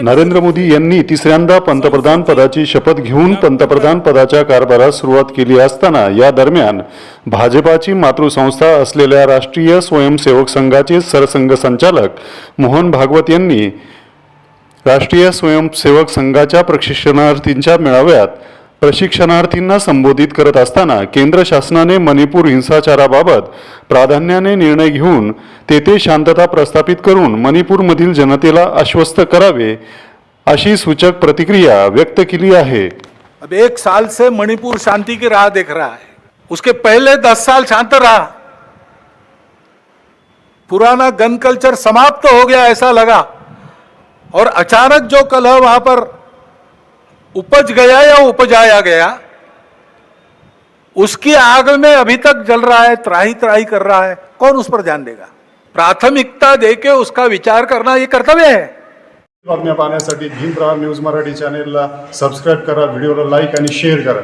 नरेंद्र मोदी यांनी तिसऱ्यांदा पंतप्रधान पदाची शपथ घेऊन पंतप्रधान पदाच्या कारभारास सुरुवात केली असताना या दरम्यान भाजपाची मातृसंस्था असलेल्या राष्ट्रीय स्वयंसेवक संघाचे सरसंघ संचालक मोहन भागवत यांनी राष्ट्रीय स्वयंसेवक संघाच्या प्रशिक्षणार्थींच्या मेळाव्यात प्रशिक्षणार्थींना संबोधित करत असताना केंद्र शासनाने मणिपूर हिंसाचाराबाबत प्राधान्याने निर्णय घेऊन तेथे शांतता प्रस्थापित करून मणिपूरमधील जनतेला आश्वस्त करावे अशी सूचक प्रतिक्रिया व्यक्त आहे. अब एक साल से मणिपुर शांति की राह देख रहा है। उसके पहले दस साल शांत रहा। पुराना गन कल्चर समाप्त हो गया ऐसा लगा। और अचानक जो कलह वहाँ पर उपज गया या उपजाया गया, उसकी आग में अभी तक जल रहा है, त्राही त्राही कर रहा है, कौन उस पर ध्यान देगा? प्राथमिकता देके उसका विचार करना ये कर्तव्य है। बातम्या पाहण्यासाठी न्यूज़ मराठी चॅनेलला सबस्क्राईब करा वीडियो लाइक शेअर करा.